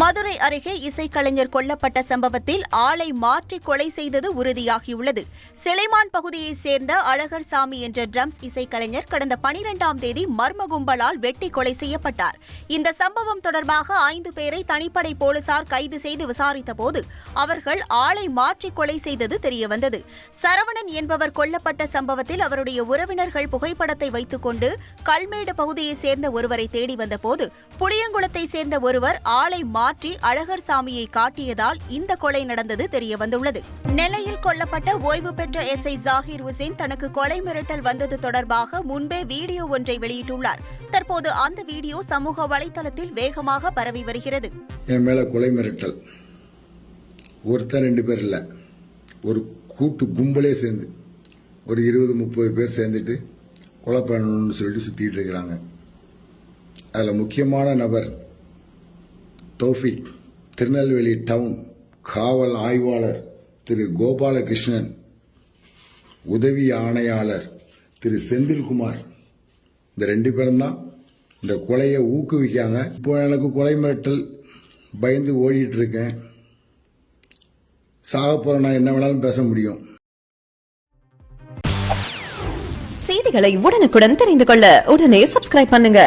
மதுரை அருகே இசைக்கலைஞர் கொல்லப்பட்ட சம்பவத்தில் ஆளை மாற்றி கொலை செய்தது உறுதியாகியுள்ளது. சிலைமான் பகுதியைச் சேர்ந்த அழகர் சாமி என்ற ட்ரம்ஸ் இசைக்கலைஞர் கடந்த பனிரெண்டாம் தேதி மர்ம கும்பலால் வெட்டி கொலை செய்யப்பட்டார். இந்த சம்பவம் தொடர்பாக ஐந்து பேரை தனிப்படை போலீசார் கைது செய்து விசாரித்தபோது அவர்கள் ஆளை மாற்றி கொலை செய்தது தெரியவந்தது. சரவணன் என்பவர் கொல்லப்பட்ட சம்பவத்தில் அவருடைய உறவினர்கள் புகைப்படத்தை வைத்துக் கொண்டு கல்மேடு பகுதியைச் சேர்ந்த ஒருவரை தேடி வந்தபோது புளியங்குளத்தை சேர்ந்த ஒருவர் ஆளை மாற்றி அழகர் சாமியை காட்டியதால் இந்த கொலை நடந்தது தெரியவந்துள்ளது. நெல்லையில் கொல்லப்பட்ட ஓய்வு பெற்ற எஸ் ஐ ஜாகிர் உசேன் தனக்கு கொலை மிரட்டல் வந்தது தொடர்பாக முன்பே வீடியோ ஒன்றை வெளியிட்டுள்ளார். தற்போது அந்த வீடியோ சமூக வலைதளத்தில் வேகமாக பரவி வருகிறது. என் மேல கொலை மிரட்டல். ஒருத்தன் ரெண்டு பேர் இல்லை. ஒரு கூட்டு கும்பலே சேர்ந்து ஒரு இருபது முப்பது பேர் சேர்ந்துட்டு கொலை பண்ணணும்னு சொல்லிட்டு சுற்றிட்டு இருக்கிறாங்க. அதில் முக்கியமான நபர் தௌஃபிக் திருநெல்வேலி டவுன் காவல் ஆய்வாளர் திரு கோபாலகிருஷ்ணன் உதவி ஆணையாளர் திரு செந்தில்குமார். இந்த ரெண்டு பேரும் தான் இந்த கொலையை ஊக்குவிக்காங்க இப்போ எனக்கு கொலை மிரட்டல் பயந்து ஓடிட்டு இருக்கேன் சாக போற நான் என்ன வேணாலும் பேச முடியும். செய்திகளை உடனுக்குடன் தெரிந்து கொள்ள உடனே சப்ஸ்கிரைப் பண்ணுங்க.